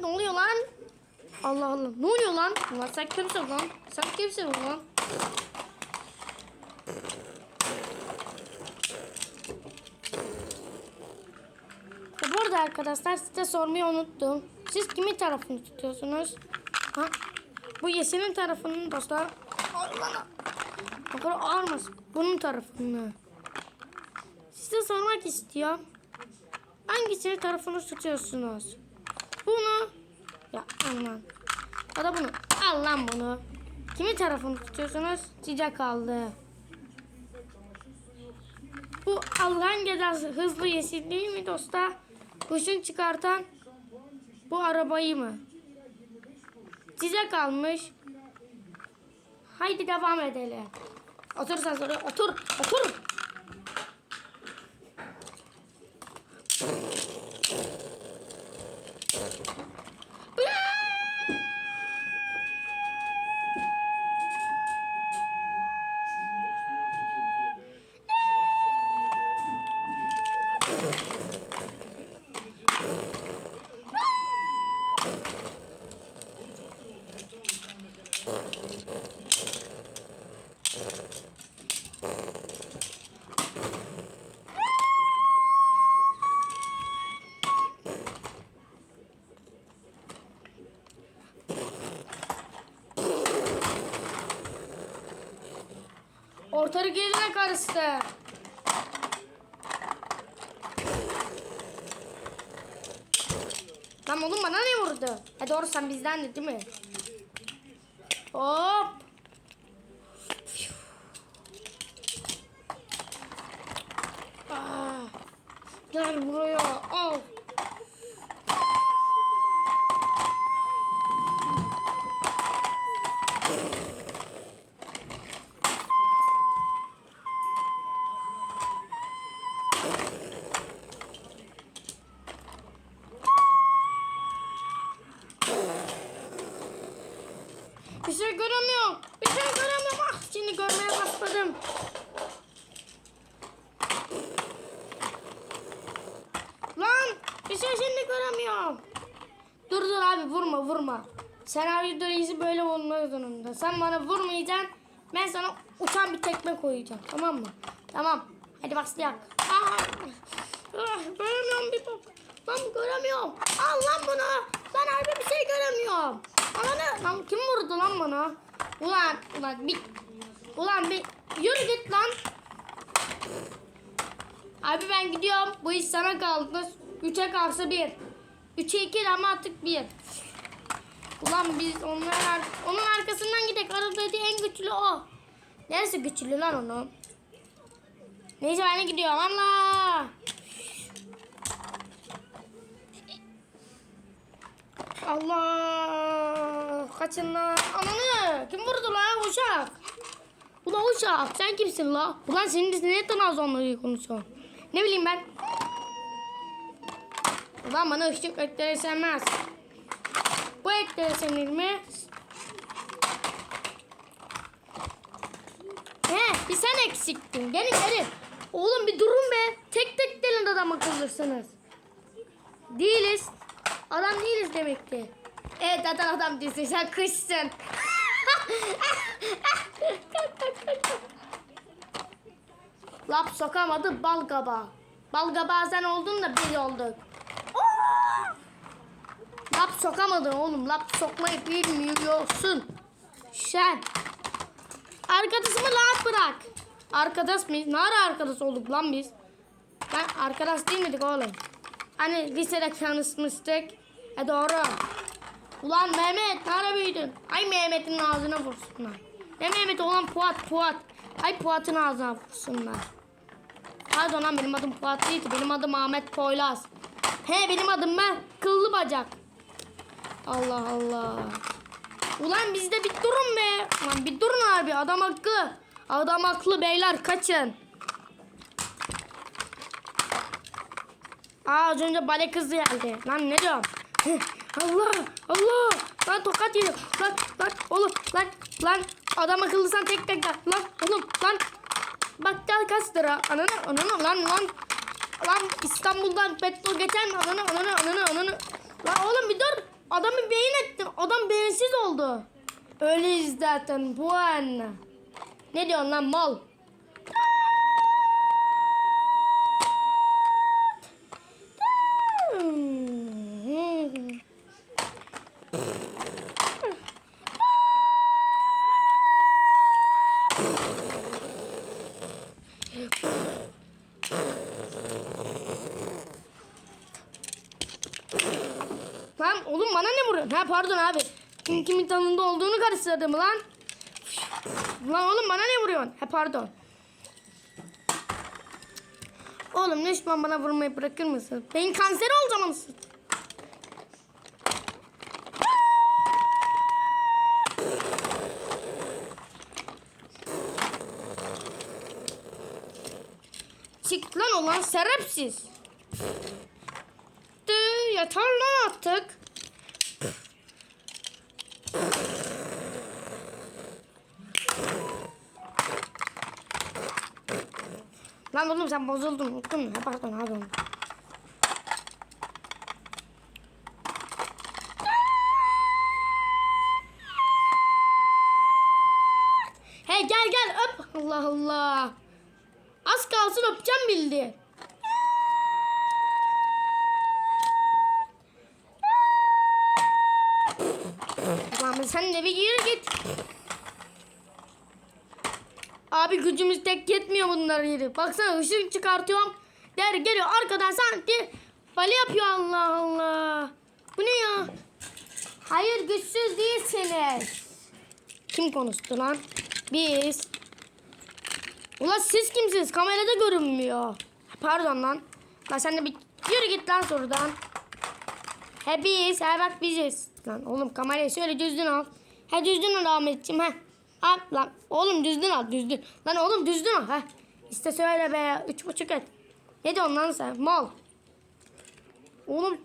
ne, oluyor lan? Allah Allah. Ne oluyor lan? Ulan sen kimsin lan? Sen kimsin lan? Ya bu arada arkadaşlar size sormayı unuttum. Siz kimin tarafını tutuyorsunuz? Ha? Bu Yeşil'in tarafının dostlar. Kadar ağırmaz. Bunun tarafını. Size sormak istiyorum. Hangisinin tarafını tutuyorsunuz? Bunu. Ya aman. Ya da bunu. Al lan bunu. Kimin tarafını tutuyorsunuz? Size kaldı. Bu Allah'ın cezası hızlı yeşil değil mi dostlar? Kuşun çıkartan bu arabayı mı? Size kalmış. Haydi devam edelim. Otur sen sonra otur otur. Ortalık yerine karıştı. Lan oğlum bana ne vurdu? Ha doğru sen bizden de değil mi? Hop. Ah. Gel buraya. Al. Bir şey göremiyorum. Bir şey göremiyorum. Ah şimdi görmeye başladım. Lan bir şey şimdi göremiyorum. Dur dur abi vurma vurma. Senaryo reisi böyle olmak zorunda. Sen bana vurmayacaksın. Ben sana uçan bir tekme koyacağım. Tamam mı? Tamam. Hadi başlayalım. Ah, ah, göremiyorum bir bak. Lan göremiyorum. Al lan bunu. Ben harbi bir şey göremiyorum. Ana lan kim vurdu lan bana? Ulan ulan bir ulan bir yürü git lan. Abi ben gidiyorum. Bu iş sana kaldı. 3'e karşı 1. 3'e 2 ama artık 1. Ulan biz onlar ar- onun arkasından gidek. Aradaki en güçlü o. Neresi güçlü lan onu? Neyse ben de gidiyorum. Allah. Allah. Kaçın lan. Ananı. Kim vurdu lan uşak? Ulan uşak sen kimsin la? Ulan senin de ne tanazonları konuşuyorsun? Ne bileyim ben. Ulan bana ışık etleri sevmez. Bu etleri senin mi? He bir sen eksiktin. Gelin gelin. Oğlum bir durun be. Tek tek gelin adam akıllısınız. Değiliz. Adam değiliz demek ki. Evet zaten adam değilsin. Sen kışsın. Lap sokamadı bal kaba. Bal kaba sen oldun da bir olduk. Lap sokamadın oğlum. Lap sokmayı bilmiyorsun. Sen. Arkadaşımı rahat bırak. Arkadaş mıyız? Ne ara arkadaş olduk lan biz? Ben arkadaş değil miydik oğlum? Hani lisede tanışmıştık. E doğru. Ulan Mehmet ne ara büyüdün? Ay Mehmet'in ağzına vursunlar. Ne Mehmet olan Puat Puat. Ay Puat'ın ağzına vursunlar. Pardon lan benim adım Fuat değildi. Benim adım Ahmet Poyraz. He benim adım ben. Kıllı bacak. Allah Allah. Ulan bizde bir durun be. Lan bir durun abi adam haklı. Adam haklı beyler kaçın. Aa az önce bale kızı geldi. Lan ne diyorum? Allah Allah. Lan tokat yiyor. Lan lan oğlum lan lan. Adam akıllıysan tek tek gel. Lan oğlum lan. Bakkal kaç lira? Ananı ananı lan lan. Lan İstanbul'dan petrol geçer mi? Ananı ananı ananı ananı. Lan oğlum bir dur. adamı beyin ettin. Adam beyinsiz oldu. Öyleyiz zaten bu anne. Ne diyorsun lan mal? Lan oğlum bana ne vuruyorsun? Ha pardon abi. Kim kimin tanında olduğunu karıştırdım lan. Lan oğlum bana ne vuruyorsun? Ha pardon. Oğlum lütfen bana vurmayı bırakır mısın? Beyin kanseri olacağım anasını. Çık lan olan serapsiz. Lan artık. Lan oğlum sen bozuldun. Unuttun mu? Pardon abi. He gel gel öp. Allah Allah. Az kalsın öpeceğim bildi. Lan sen de bir gir git. Abi gücümüz tek yetmiyor bunları yeri. Baksana ışık çıkartıyorum. Der geliyor arkadan sanki bali yapıyor Allah Allah. Bu ne ya? Hayır güçsüz değilsiniz. Kim konuştu lan? Biz. Ulan siz kimsiniz? Kamerada görünmüyor. Pardon lan. Lan sen de bir yürü git lan sorudan. He biz, bak biziz. Lan oğlum kamerayı şöyle düzgün al. He düzgün al Ahmetciğim he. Al lan. Oğlum düzgün al düzgün. Lan oğlum düzgün al he. İşte söyle be. Üç buçuk et. Ne diyorsun lan sen? Mal. Oğlum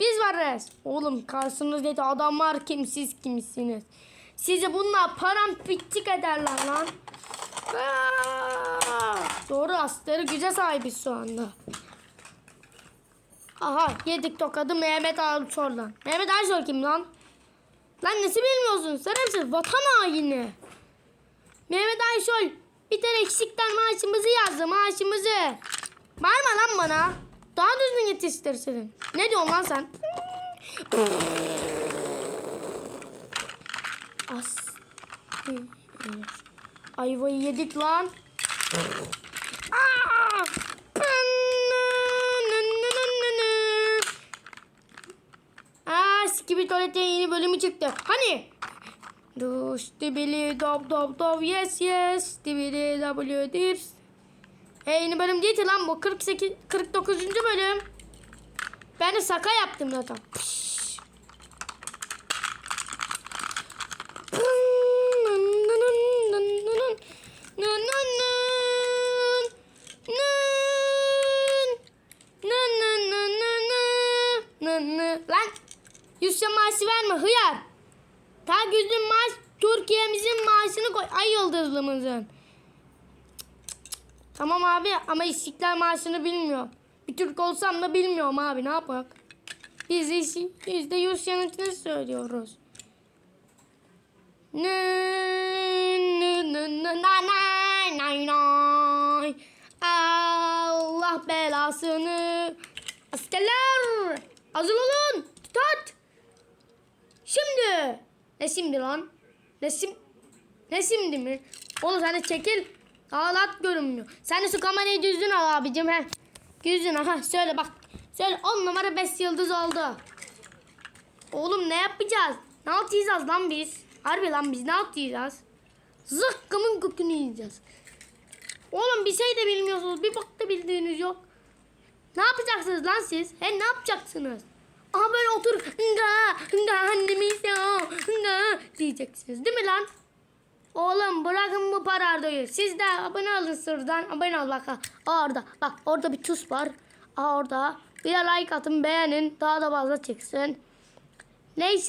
biz varız. Oğlum karşınızda adamlar kim siz kimsiniz? Sizi bunlar paramparçık ederler lan. Aa! Doğru asları güce sahibiz şu anda. Aha yedik tokadı Mehmet oradan. Mehmet Ayşor kim lan? Lan nesi bilmiyorsun? Sen vatan haini. Mehmet Ayşol bir tane eksikten maaşımızı yazdı maaşımızı. Bağırma lan bana. Daha düzgün yetiştirsin. Ne diyorsun lan sen? As. Ayvayı yedik lan. Aa! Skibi Tuvalet'in yeni bölümü çıktı. Hani? Duş, dibili, dop, dop, dop, yes, yes. Dibili, w, dips. Hey, yeni bölüm değil lan bu. 48, 49. bölüm. Ben de saka yaptım zaten. Pişt. Güzün maaş Türkiye'mizin maaşını koy. Ay yıldızlımızın. Tamam abi ama istiklal maaşını bilmiyor. Bir Türk olsam da bilmiyorum abi ne yapak. Biz de, biz de Yusuf'un söylüyoruz. Allah belasını. Askerler hazır olun. Tutat. Şimdi. Ne şimdi lan? Ne sim? Ne şimdi mi? Oğlum sen de çekil. Ağlat görünmüyor. Sen de şu kamerayı düzgün al abicim he. Düzgün aha söyle bak. Söyle 10 numara 5 yıldız oldu. Oğlum ne yapacağız? Ne yapacağız lan biz? Harbi lan biz ne yapacağız? Zıkkımın kökünü yiyeceğiz. Oğlum bir şey de bilmiyorsunuz. Bir bak da bildiğiniz yok. Ne yapacaksınız lan siz? He ne yapacaksınız? Aha böyle otur. Nga, nga annemiz ya. Nga diyeceksiniz değil mi lan? Oğlum bırakın bu parardayı. Siz de abone olun sırdan. Abone ol bak. Orada. Bak orada bir tuz var. Aa, orada. Bir de like atın beğenin. Daha da fazla çıksın. Neyse.